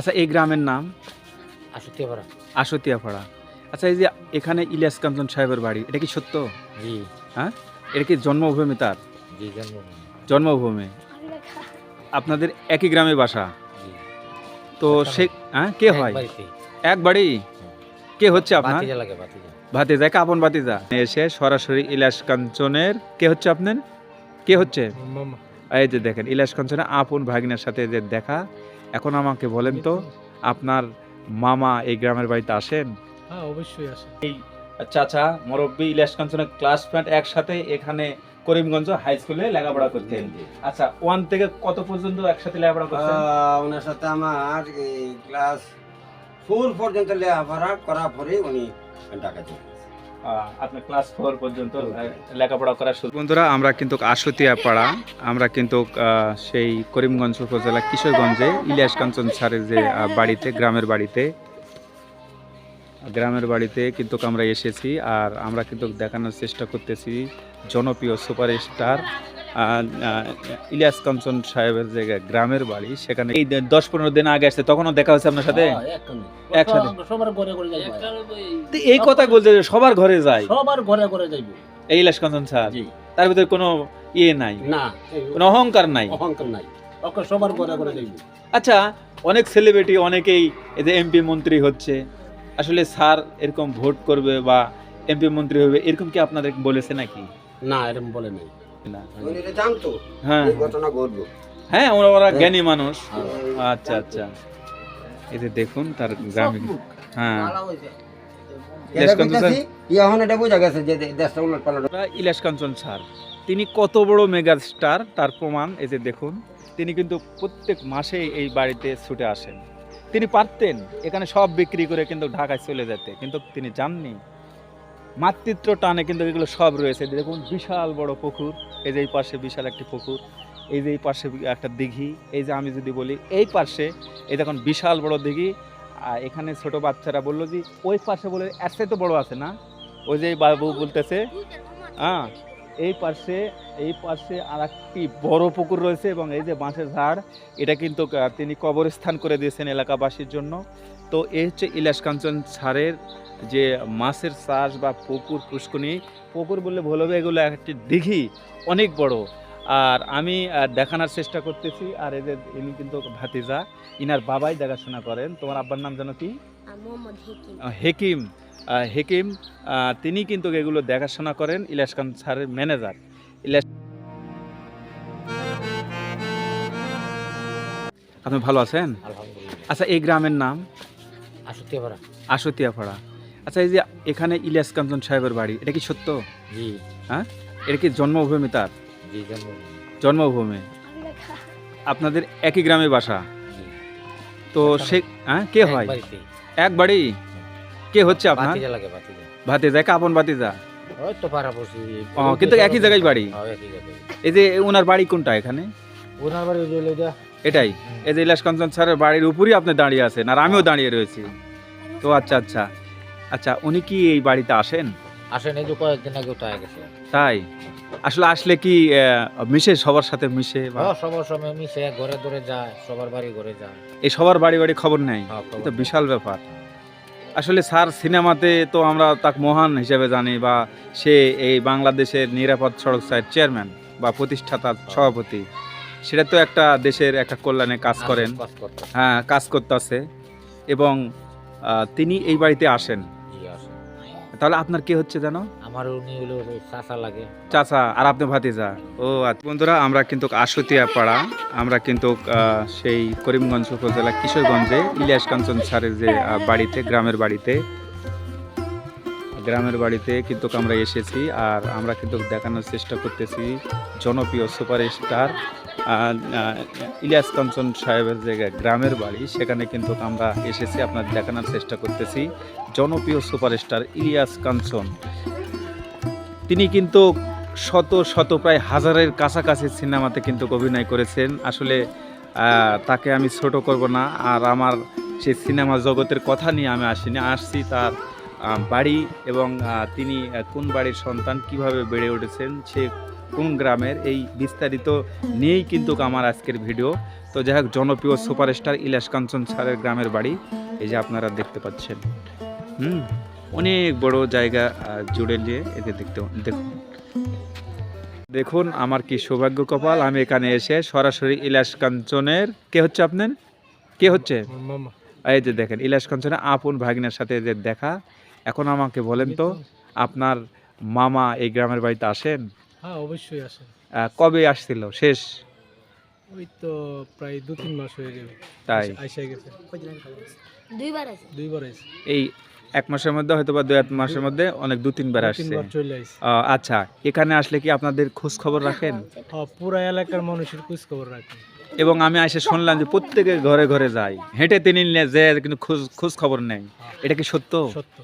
আচ্ছা এই গ্রামের নাম? আসতে পারা আচ্ছা এই যে এখানে ইলিয়াস কাঞ্চন সাহেবের বাড়ি এটা কি সত্য? জি। হ্যাঁ? এটা কি জন্মভূমি তার? জি জন্মভূমি। জন্মভূমি। আপনাদের একই গ্রামে বাসা? তো সে হ্যাঁ কে হয়? এক বাড়ি? কে হচ্ছে আপনার? ভাতিজা কাপন ভাতিজা। এসে সরাসরি ইলিয়াস কাঞ্চনের কে হচ্ছে আপনার? কে হচ্ছে? এই যে দেখেন ইলিয়াস কাঞ্চনের আপন ভাগিনার সাথে যে দেখা এখন আমাকে বলেন তো আপনার মামা এই গ্রামের বাড়িতে আসেন? হ্যাঁ অবশ্যই আসে চাচা মুরব্বী ইলিয়াস কাঞ্চনের ক্লাসমেট একসাথে এখানে করিমগঞ্জ হাই স্কুলে লেখাপড়া করতেন। আচ্ছা ওয়ান থেকে কত পর্যন্ত একসাথে লেখাপড়া করতেন ওনার সাথে আমার এই ক্লাস ফোর পর্যন্ত লেখাপড়া করার পরে উনি ঢাকা চলে আপনার ক্লাস ফোর পর্যন্ত লেখাপড়া করা শুরু বন্ধুরা, আমরা কিন্তু আশুতিয়া পাড়া আমরা কিন্তু সেই করিমগঞ্জ উপজেলা কিশোরগঞ্জে ইলিয়াস কাঞ্চন স্যারের যে বাড়িতে, গ্রামের বাড়িতে গ্রামের বাড়িতে কিন্তু আমরা এসেছি, আর আমরা কিন্তু দেখানোর চেষ্টা করতেছি, জনপ্রিয় সুপারস্টার ইলিয়াস কাঞ্চন সাহেবের যে গ্রামের বাড়ি সেখানে এই দশ পনেরো দিন আগে আসছে তখনও দেখা হয়েছে আপনার সাথে? হ্যাঁ, একসাথে। তো এই কথা বলছে সবার ঘরে যায়। সবার ঘরে ঘরে যাইবো। এই ইলিয়াস কাঞ্চন স্যার? তার ভিতরে কোনো ইয়ে নাই? না কোনো অহংকার নাই? অহংকার নাই। ওকে সবার ঘরে ঘরে যাইবো। আচ্ছা অনেক সেলিব্রিটি অনেকেই এই যে এমপি মন্ত্রী হচ্ছে। আসলে স্যার এরকম ভোট করবে বা এমপি মন্ত্রী হবে এরকম কি আপনাদের বলেছে নাকি? না এরকম বলে নাই। জানতো? হ্যাঁ। ঘটনা ঘটবো হ্যাঁ ওরা ওরা জ্ঞানী মানুষ। আচ্ছা আচ্ছা। এই যে দেখুন তার গ্রামীণ হ্যাঁ। কাঞ্চন স্যার। তিনি কত বড় মেগা স্টার তার প্রমাণ এই যে দেখুন তিনি কিন্তু প্রত্যেক মাসেই এই বাড়িতে ছুটে আসেন। তিনি পারতেন এখানে সব বিক্রি করে কিন্তু ঢাকায় চলে যেতে কিন্তু তিনি যাননি। মাতৃত্ব টানে কিন্তু এগুলো সব রয়েছে। দেখুন, বিশাল বড় পুকুর। এই যে এই পাশে বিশাল একটি পুকুর। এই যে এই পাশে একটা দিঘি। এই যে আমি যদি বলি, এই পাশে, এই দেখুন, বিশাল বড় দিঘি। আর এখানে ছোট বাচ্চারা বলল যে, ওই পাশে বলে, এসে তো বড় আছে না? ওই যে বাবু বলতেছে হ্যাঁ এই পাশে এই পাশে আর একটি বড় পুকুর রয়েছে এবং এই যে বাঁশের ঝাড়, এটা কিন্তু তিনি কবরস্থান করে দিয়েছেন এলাকাবাসীর জন্য। তো এই হচ্ছে ইলাস কাঞ্চন ছাড়ের যে মাছের চাষ বা পুকুর পুষ্কনি পুকুর বললে ভুল হবে এগুলো একটি দিঘি অনেক বড়। আর আমি দেখানোর চেষ্টা করতেছি আর এদের ইনি কিন্তু ভাতিজা। ইনার বাবাই দেখাশোনা করেন। তোমার আব্বার নাম জানো কি? মোহাম্মদ হেকিম। হেকিম। তিনি কিন্তু এগুলো দেখাশোনা করেন ইলিয়াস খান স্যারের ম্যানেজার। ইলিয়াস আপনি ভালো আছেন? আচ্ছা এই গ্রামের নাম? আসতে পারা আশুতিয়াপাড়া আচ্ছা এই যে এখানে ইলিয়াস কাঞ্চন সাহেবের বাড়ি এটা কি সত্য? জি। এটা কি জন্মভূমি তার? জি জন্মভূমি। আপনাদের একই গ্রামে বাসা? তো সে হ্যাঁ কে হয়? এক বাড়ি কে হচ্ছে আপনার? ভাতিজা কাপন ভাতিজা। কিন্তু একই জায়গায় বাড়ি? হ্যাঁ, একই জায়গায় এই যে ওনার বাড়ি কোনটা এখানে? ওনার বাড়ি এটাই। এই যে ইলাস কাঞ্চন স্যারের বাড়ির উপরই আপনি দাঁড়িয়ে আছেন আর আমিও দাঁড়িয়ে রয়েছি। তো আচ্ছা আচ্ছা। আচ্ছা উনি কি এই বাড়িতে আসেন? আসেন এই যে কয়েকদিন আগে ওটা গেছে। তাই? আসলে আসলে কি মিশে সবার সাথে মিশে বা হ্যাঁ, সবার সময় মিশে ঘরে ধরে যায় সবার বাড়ি ঘরে যায়। এই সবার বাড়ি বাড়ি খবর নেই? হ্যাঁ, এ খবর তো বিশাল ব্যাপার। আসলে স্যার সিনেমাতে তো আমরা তাকে মহান হিসেবে জানি বা সে এই বাংলাদেশের নিরাপদ সড়ক সাইড চেয়ারম্যান বা প্রতিষ্ঠাতা সভাপতি। সেটা তো একটা দেশের একটা কল্যাণে কাজ করেন। কাজ করতে হ্যাঁ। কাজ করতেছে। এবং তিনি এই বাড়িতে আসেন। তাহলে আপনার কি হচ্ছে জানো? আমার উনি হলো চাচা লাগে। চাচা আর আপনি ভাতিজা? ও আচ্ছা। বন্ধুরা আমরা কিন্তু আশুতিয়া পাড়া আমরা কিন্তু সেই করিমগঞ্জ উপজেলা কিশোরগঞ্জে ইলিয়াস কাঞ্চন স্যারের যে বাড়িতে গ্রামের বাড়িতে গ্রামের বাড়িতে কিন্তু আমরা এসেছি আর আমরা কিন্তু দেখানোর চেষ্টা করতেছি জনপ্রিয় সুপারস্টার ইলিয়াস কাঞ্চন সাহেবের যে গ্রামের বাড়ি, সেখানে কিন্তু আমরা এসেছি, আপনার দেখানোর চেষ্টা করতেছি। জনপ্রিয় সুপারস্টার ইলিয়াস কাঞ্চন। তিনি কিন্তু শত শত প্রায় হাজারের কাছাকাছি সিনেমাতে কিন্তু অভিনয় করেছেন। আসলে তাকে আমি ছোট করব না, আর আমার সেই সিনেমা জগতের কথা নিয়ে আমি আসিনি, আসছি তার বাড়ি এবং তিনি কোন বাড়ির সন্তান কীভাবে বেড়ে উঠেছেন সে কোন গ্রামের এই বিস্তারিত নিয়েই কিন্তু আমার আজকের ভিডিও। তো যাই হোক জনপ্রিয় সুপারস্টার ইলাস কাঞ্চন স্যারের গ্রামের বাড়ি এই যে আপনারা দেখতে পাচ্ছেন। হুম অনেক বড় জায়গা জুড়ে নিয়ে এদের দেখতে দেখুন। দেখুন আমার কি সৌভাগ্য কপাল আমি এখানে এসে সরাসরি ইলাস কাঞ্চনের কে হচ্ছে আপনার? কে হচ্ছে? এই যে দেখেন ইলাস কাঞ্চনের আপন ভাগিনার সাথে যে দেখা এখন আমাকে বলেন তো আপনার মামা এই গ্রামের বাড়িতে আসেন? হ্যাঁ অবশ্যই আসে আহ, কবে আসছিল? শেষ? ওই তো প্রায় দু তিন মাস হয়ে যাবে তাই? আইসা গেছে। দুইবার আছে দুইবার আইসে। এই এক মাসের মধ্যে হয়তো বা দু এক মাসের মধ্যে অনেক দু তিনবার আসছে। আচ্ছা এখানে আসলে কি আপনাদের খোঁজ খবর রাখেন পুরো এলাকার মানুষের খোঁজ খবর রাখে। এবং আমি এসে শুনলাম যে প্রত্যেকের ঘরে ঘরে যায়। হেঁটে তিনি নিয়ে যে কিন্তু খোঁজ খোঁজ খবর নেই এটা কি সত্য? সত্য।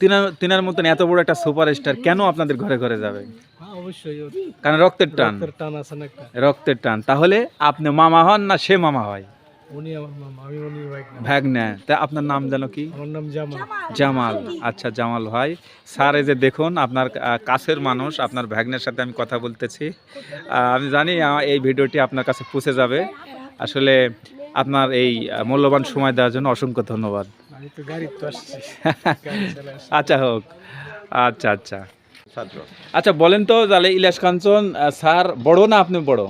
তিনার তিনার মতন এত বড় একটা সুপারস্টার কেন আপনাদের ঘরে ঘরে যাবে? হ্যাঁ অবশ্যই কারণ রক্তের টান। রক্তের টান আছে না রক্তের টান। তাহলে আপনি মামা হন না সে মামা হয়? উনি আমার মামা আমি উনি ভাগ্নে। তা আপনার নাম যেন কি? আমার নাম জামাল। জামাল। আচ্ছা জামাল ভাই। স্যার এই যে দেখুন আপনার কাছের মানুষ আপনার ভাগ্নের সাথে আমি কথা বলতেছি। আমি জানি এই ভিডিওটি আপনার কাছে পৌঁছে যাবে। আসলে আপনার এই মূল্যবান সময় দেওয়ার জন্য অসংখ্য ধন্যবাদ। আচ্ছা হোক। আচ্ছা আচ্ছা। আচ্ছা বলেন তো তাহলে ইলাস কাঞ্চন স্যার বড় না আপনি বড়?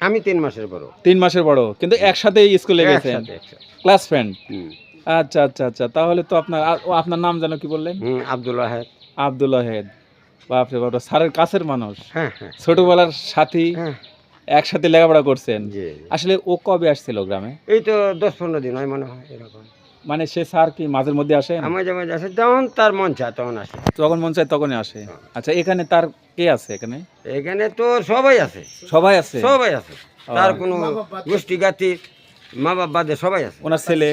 আমি তিন মাসের বড়। তিন মাসের বড় কিন্তু একসাথে স্কুলে গেছেন। Class friend? আচ্ছা আচ্ছা আচ্ছা তাহলে তো আপনার ও আপনার নাম যেন কি বললেন? আব্দুল আহেদ আব্দুল আহেদ বাপরে বাপ স্যারের কাছের মানুষ। হ্যাঁ হ্যাঁ। ছোটবেলার সাথী হ্যাঁ। একসাথে লেখাপড়া করছেন। আসলে ও কবে আসছিল গ্রামে? এই তো দশ পনেরো দিন হয় মনে হয় এরকম। মানে সে স্যার কি মাঝের মধ্যে আসেন মাঝে মাঝে আসে যখন তার মন চায় তখন আসে। যখন মন চায় তখনই আসে। আচ্ছা এখানে তার কে আছে এখানে? এখানে তো সবাই আছে। সবাই আছে? সবাই আছে। তার কোনো গোষ্ঠী গাতি মা বাপ বাদে সবাই আছে। ওনার ছেলে?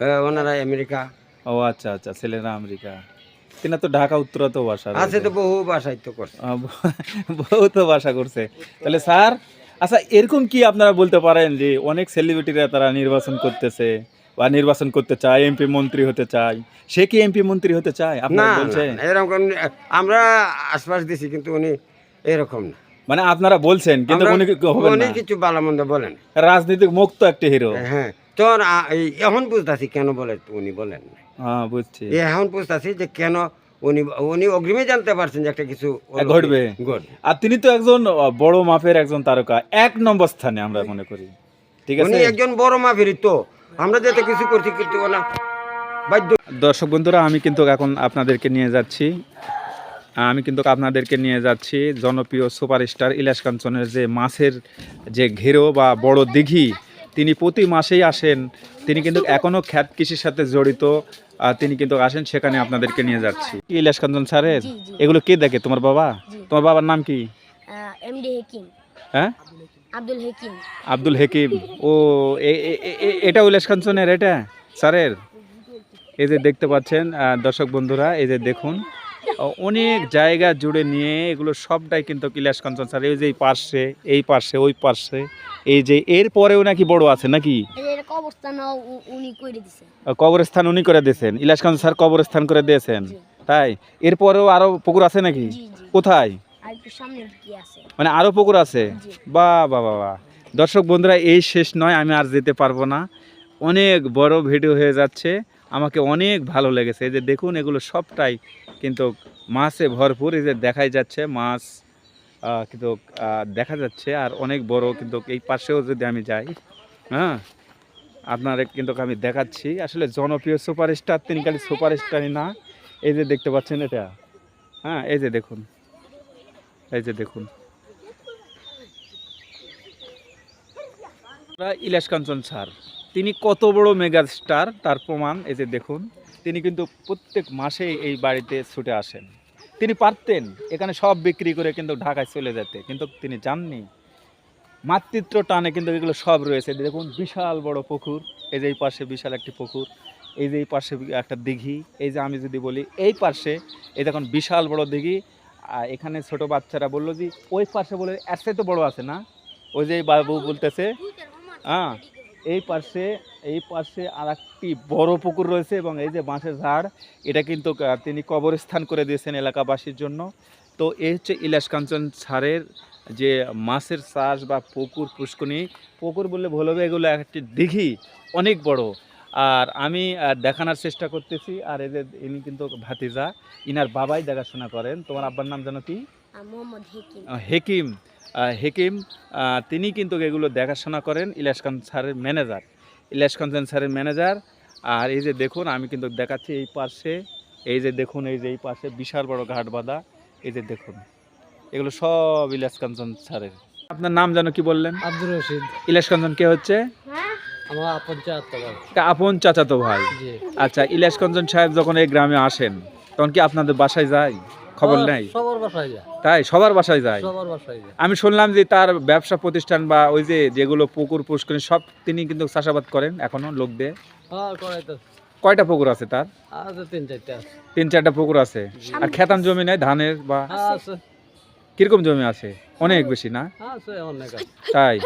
হ্যাঁ, ওনারা আমেরিকা। ও আচ্ছা আচ্ছা ছেলেরা আমেরিকা। তিনি তো ঢাকা উত্তরাতে বাসা আছে তো বহু বাসায় তো করছে। আহ, বহুত বাসা করছে। তাহলে স্যার আচ্ছা এরকম কি আপনারা বলতে পারেন যে অনেক সেলিব্রিটিরা তারা নির্বাচন করতেছে? বা নির্বাচন করতে চায় এমপি মন্ত্রী হতে চায় সে কি এমপি মন্ত্রী হতে চায়? আপনারা না, বলছে এরকম আমরা আশ্বাস দিছি কিন্তু উনি এরকম না। মানে আপনারা বলছেন কিন্তু উনি না? কিছু ভালো মন্দ বলেন। রাজনীতিক মুক্ত একটা হিরো। হ্যাঁ এই এখন বুঝতেছি কেন বলে উনি বলেন না। হ্যাঁ বুঝছি। এখন বুঝতেছি যে কেন উনি উনি অগ্রিমে জানতে পারছেন যে একটা কিছু ঘটবে। ঘটবে। আর তিনি তো একজন বড় মাপের একজন তারকা এক নম্বর স্থানে আমরা মনে করি। ঠিক আছে? উনি একজন বড় মাফিরি তো। আমরা যেতে কিছু করছি কিন্তু ওনা বাধ্য। দর্শক বন্ধুরা আমি কিন্তু এখন আপনাদেরকে নিয়ে যাচ্ছি। আমি কিন্তু আপনাদেরকে নিয়ে যাচ্ছি জনপ্রিয় সুপারস্টার ইলাস কাঞ্চনের যে মাছের যে ঘেরো বা বড় দিঘি তিনি প্রতি মাসেই আসেন। তিনি কিন্তু এখনও খ্যাত কৃষির সাথে জড়িত তিনি কিন্তু আসেন সেখানে আপনাদেরকে নিয়ে যাচ্ছি। ইলাস কাঞ্চন স্যারের। এগুলো কে দেখে? তোমার বাবা? তোমার বাবার নাম কি? এমডি হেকিম হ্যাঁ? আব্দুল হেকিম। আব্দুল হেকিম। ও এটা উল্লাস কাঞ্চনের এটা? স্যারের? এই যে দেখতে পাচ্ছেন দর্শক বন্ধুরা এই যে দেখুন অনেক জায়গা জুড়ে নিয়ে এগুলো সবটাই কিন্তু ইলাস কাঞ্চন স্যার। এই যে এই পার্শ্বে এই পার্শ্বে ওই পার্শ্বে এই যে এর পরেও নাকি বড় আছে নাকি? কবরস্থান উনি করে কবরস্থান উনি করে দিয়েছেন। ইলাস কাঞ্চন স্যার কবরস্থান করে দিয়েছেন। তাই? এরপরেও আরও পুকুর আছে নাকি? কোথায়? একটু সামনে কি আছে। মানে আরও পুকুর আছে? বা বা বা বা। দর্শক বন্ধুরা এই শেষ নয় আমি আর যেতে পারব না। অনেক বড় ভিডিও হয়ে যাচ্ছে। আমাকে অনেক ভালো লেগেছে। এই যে দেখুন এগুলো সবটাই কিন্তু মাছে ভরপুর। এই যে দেখাই যাচ্ছে মাছ কিন্তু দেখা যাচ্ছে। আর অনেক বড় কিন্তু এই পাশেও যদি আমি যাই হ্যাঁ আপনারা কিন্তু আমি দেখাচ্ছি। আসলে জনপ্রিয় সুপারস্টার তিনি খালি সুপারস্টারই না। এই যে দেখতে পাচ্ছেন এটা? হ্যাঁ এই যে দেখুন। এই যে দেখুন। ইলাস কাঞ্চন স্যার। তিনি কত বড় মেগা স্টার তার প্রমাণ এই যে দেখুন। তিনি কিন্তু প্রত্যেক মাসে এই বাড়িতে ছুটে আসেন। তিনি পারতেন, এখানে সব বিক্রি করে কিন্তু ঢাকায় চলে যেতে, কিন্তু তিনি যাননি। মাতৃত্ব টানে কিন্তু এগুলো সব রয়েছে। দেখুন, বিশাল বড় পুকুর। এই যে এই পাশে বিশাল একটি পুকুর। এই যে এই পাশে একটা দিঘি। এই যে আমি যদি বলি, এই পাশে এই দেখুন, বিশাল বড় দিঘি। আর এখানে ছোট বাচ্চারা বলল যে, ওই পাশে বলে এর তো বড় আছে না? ওই যে বাবু বলতেছে হ্যাঁ এই পাশে এই পাশে আর একটি বড় পুকুর রয়েছে এবং এই যে বাঁশের ঝাড়, এটা কিন্তু তিনি কবরস্থান করে দিয়েছেন এলাকাবাসীর জন্য। তো এই হচ্ছে ইলাস কাঞ্চন ছাড়ের যে মাছের চাষ বা পুকুর পুষ্কনি পুকুর বললে ভুল হবে এগুলো একটি দিঘি, অনেক বড়। আর আমি দেখানোর চেষ্টা করতেছি। আর এদের ইনি কিন্তু ভাতিজা ইনার বাবাই দেখাশোনা করেন। তোমার আব্বার নাম জানো কি? হেকিম। হেকিম। তিনি কিন্তু এগুলো দেখাশোনা করেন ইলাসকান স্যারের ম্যানেজার। ইলাসকান স্যারের ম্যানেজার। আর এই যে দেখুন আমি কিন্তু দেখাচ্ছি এই পাশে। এই যে দেখুন এই যে এই পাশে বিশাল বড় ঘাট বাঁধা। এই যে দেখুন এগুলো সব ইলাস কাঞ্চন স্যারের। আপনার নাম জানো কি বললেন? আব্দুর রশিদ। ইলাস কাঞ্চন কে হচ্ছে? আমার পঞ্চায়েত তো ভাই। আপন চাচাতো ভাই। আচ্ছা ইলাস কাঞ্চন সাহেব যখন এই গ্রামে আসেন তখন কি আপনাদের বাসায় যায়? খবর নেই? সবার বাসায় যায়। তাই? সবার বাসায় যায়? সবার বাসায় যায়। আমি শুনলাম যে তার ব্যবসা প্রতিষ্ঠান বা ওই যে যেগুলো পুকুর পুষ্করী সব তিনি কিন্তু চাষাবাদ করেন এখনও লোক দিয়ে? হ্যাঁ কয়টা পুকুর আছে তার? তিন চারটা তিন চারটা পুকুর আছে। আর খেতান জমি নাই ধানের বা হ্যাঁ, কীরকম জমি আছে? অনেক বেশি না? আছে অনেক আছে। তাই?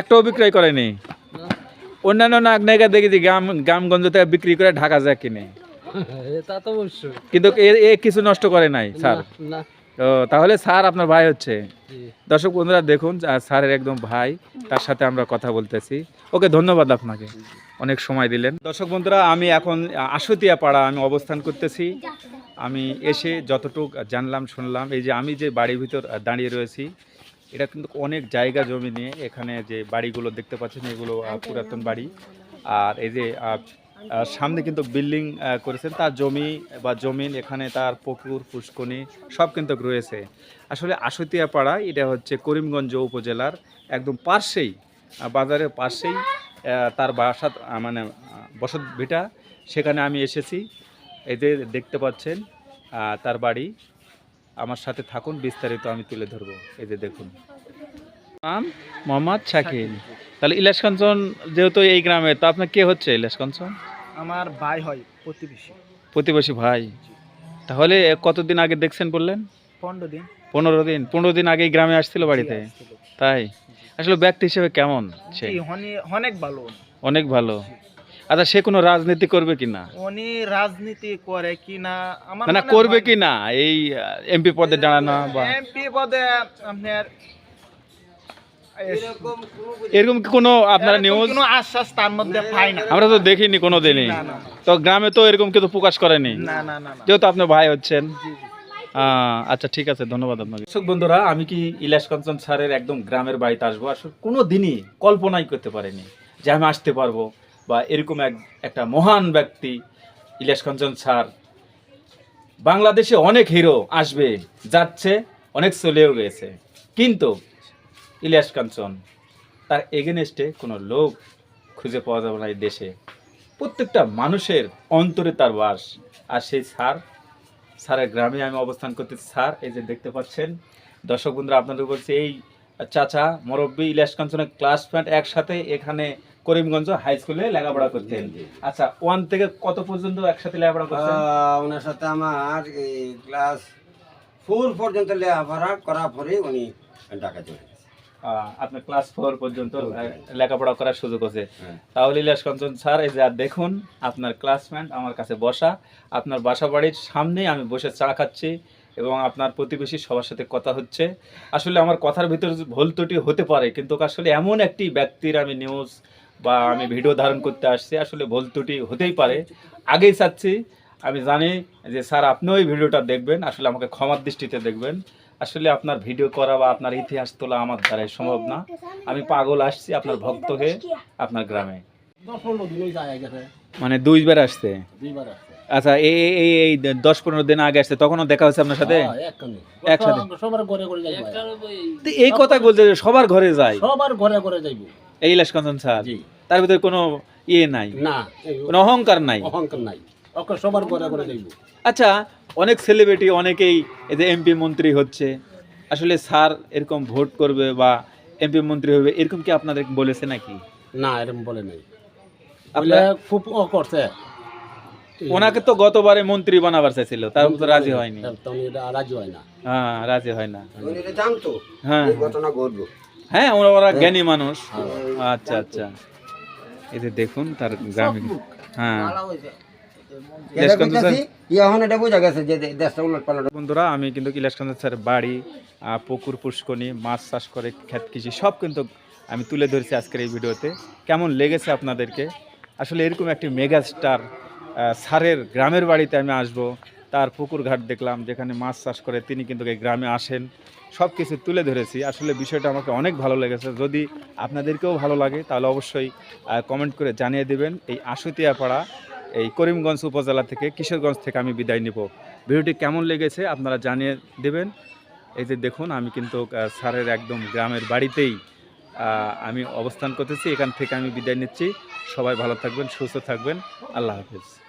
একটাও বিক্রয় করেনি। অন্যান্য নাক নায়িকা দেখেছি গ্রাম গ্রামগঞ্জ থেকে বিক্রি করে ঢাকা যায় কিনে। এটা তো অবশ্যই। কিন্তু এ কিছু নষ্ট করে নাই স্যার। না, ও তাহলে স্যার আপনার ভাই হচ্ছে। দর্শক বন্ধুরা দেখুন স্যারের একদম ভাই তার সাথে আমরা কথা বলতেছি। ওকে ধন্যবাদ আপনাকে। অনেক সময় দিলেন। দর্শক বন্ধুরা আমি এখন আশুতিয়া পাড়া আমি অবস্থান করতেছি। আমি এসে যতটুক জানলাম শুনলাম এই যে আমি যে বাড়ির ভিতর দাঁড়িয়ে রয়েছি এটা কিন্তু অনেক জায়গা জমি নিয়ে এখানে যে বাড়িগুলো দেখতে পাচ্ছেন এগুলো পুরাতন বাড়ি। আর এই যে সামনে কিন্তু বিল্ডিং করেছেন। তার জমি বা জমিন এখানে তার পুকুর পুষ্কনি সব কিন্তু রয়েছে। আসলে আশুতিয়া পাড়া এটা হচ্ছে করিমগঞ্জ উপজেলার একদম পাশেই বাজারের পাশেই তার বাসা মানে বসত ভিটা। সেখানে আমি এসেছি। এই যে দেখতে পাচ্ছেন তার বাড়ি। আমার সাথে থাকুন বিস্তারিত আমি তুলে ধরবো। এই যে দেখুন। নাম? মোহাম্মদ শাকিল। তাহলে ইলাস কাঞ্চন যেহেতু এই গ্রামে তো আপনার কে হচ্ছে ইলাস কাঞ্চন? আমার ভাই হয় প্রতিবেশী। প্রতিবেশী ভাই। তাহলে কতদিন আগে দেখছেন বললেন? পনেরো দিন। পনেরো দিন। পনেরো দিন আগে এই গ্রামে আসছিল বাড়িতে? তাই? আসলে ব্যক্তি হিসেবে কেমন সে? অনেক ভালো অনেক ভালো। আচ্ছা সে কোনো রাজনীতি করবে কি না? উনি রাজনীতি করে কি না আমার না করবে কি না? এই এমপি পদে দাঁড়ানো বা এমপি পদে আপনার এরকম কি কোনো আপনারা নিউজ কোনো আশ্বাস তার মধ্যে পাই না। আমরা তো দেখিনি কোনো দিনই না, না। তো গ্রামে তো এরকম কিছু প্রকাশ করেনি। না না না না। যেহেতু আপনার ভাই হচ্ছেন। আহ, আচ্ছা ঠিক আছে ধন্যবাদ আপনাকে। দর্শক বন্ধুরা আমি কি ইলাস কাঞ্চন স্যারের একদম গ্রামের বাড়িতে আসব? আসলে কোনো দিনই কল্পনাই করতে পারিনি যে আমি আসতে পারব। বা এরকম এক, একটা মহান ব্যক্তি ইলাস কাঞ্চন স্যার। বাংলাদেশে অনেক হিরো আসবে, যাচ্ছে, অনেক চলেও গেছে। কিন্তু ইলিয়াস কাঞ্চন তার এগেনস্টে কোনো লোক খুঁজে পাওয়া যাবে না এই দেশে। প্রত্যেকটা মানুষের অন্তরে তার বাস। আর সেই স্যার, স্যারের গ্রামে আমি অবস্থান করতেছি। স্যার, এই যে দেখতে পাচ্ছেন, দর্শক বন্ধুরা, আপনাদের বলছি, এই চাচা, মরব্বী ইলিয়াস কাঞ্চনের ক্লাসমেট একসাথে এখানে করিমগঞ্জ হাই স্কুলে লেখাপড়া করতেন। আচ্ছা ওয়ান থেকে কত পর্যন্ত একসাথে লেখাপড়া করতেন ওনার সাথে আমার ক্লাস ফোর পর্যন্ত লেখাপড়া করার পরে উনি ঢাকা চলে আপনার ক্লাস ফোর পর্যন্ত লেখাপড়া করার সুযোগ আছে। হ্যাঁ। তাহলে ইলিয়াস কাঞ্চন স্যার এই যে আর দেখুন আপনার ক্লাসমেট আমার কাছে বসা। আপনার বাসা বাড়ির সামনেই আমি বসে চা খাচ্ছি এবং আপনার প্রতিবেশী সবার সাথে কথা হচ্ছে। আসলে আমার কথার ভিতরে ভুল ত্রুটি হতে পারে কিন্তু আসলে এমন একটি ব্যক্তির আমি নিউজ বা আমি ভিডিও ধারণ করতে আসছি আসলে ভুল ত্রুটি হতেই পারে। আগেই চাচ্ছি আমি জানি যে স্যার আপনিও এই ভিডিওটা দেখবেন আসলে আমাকে ক্ষমার দৃষ্টিতে দেখবেন। আসলে আপনার ভিডিও করা বা আপনার ইতিহাস তোলা আমার দ্বারাই সম্ভব না। আমি পাগল আসছি আপনার ভক্ত হয়ে আপনার গ্রামে। মানে দুইবার আসছে? আচ্ছা এই এই- এই দশ পনেরো দিন আগে আসছে তখনও দেখা হচ্ছে আপনার সাথে? হ্যাঁ, একসাথে। সবার ঘরে ঘরে যাইব এই কথা বলতে সবার ঘরে যায় সবার ঘরে ঘরে যাইব। এই স্যার তার ভিতরে কোনো ইয়ে নাই। না কোনো অহংকার নাই। অহংকার নাই। সবার যাইব আচ্ছা অনেক সেলিব্রিটি অনেকেই এই যে এমপি মন্ত্রী হচ্ছে। আসলে স্যার এরকম ভোট করবে বা এমপি মন্ত্রী হবে এরকম কি আপনাদের বলেছে নাকি? না এরকম বলে নাই। আপনার খুব ও করছে। ওনাকে তো গতবারে মন্ত্রী বানাবার চাইছিল তার তো রাজি হয়নি। রাজি হয় না। হ্যাঁ রাজি হয় না। জানতো। হ্যাঁ। ঘটনা ঘটবো হ্যাঁ ওরা ওরা জ্ঞানী মানুষ। আচ্ছা আচ্ছা। এই যে দেখুন তার গ্রামে হ্যাঁ। বন্ধুরা আমি কিন্তু ইলাশকান্দ স্যার বাড়ি পুকুর পুষ্কনি মাছ চাষ করে ক্ষেত কৃষি সব কিন্তু আমি তুলে ধরেছি আজকের এই ভিডিওতে। কেমন লেগেছে আপনাদেরকে? আসলে এরকম একটি মেগা স্টার স্যারের গ্রামের বাড়িতে আমি আসব। তার পুকুর ঘাট দেখলাম, যেখানে মাছ চাষ করে তিনি কিন্তু এই গ্রামে আসেন। সব কিছু তুলে ধরেছি। আসলে বিষয়টা আমাকে অনেক ভালো লেগেছে। যদি আপনাদেরকেও ভালো লাগে, তাহলে অবশ্যই কমেন্ট করে জানিয়ে দেবেন। এই আশুতিয়াপাড়া, এই করিমগঞ্জ উপজেলা থেকে, কিশোরগঞ্জ থেকে আমি বিদায় নিব। ভিডিওটি কেমন লেগেছে আপনারা জানিয়ে দেবেন। এই যে দেখুন, আমি কিন্তু স্যারের একদম গ্রামের বাড়িতেই আমি অবস্থান করতেছি। এখান থেকে আমি বিদায় নিচ্ছি। সবাই ভালো থাকবেন, সুস্থ থাকবেন। আল্লাহ হাফিজ।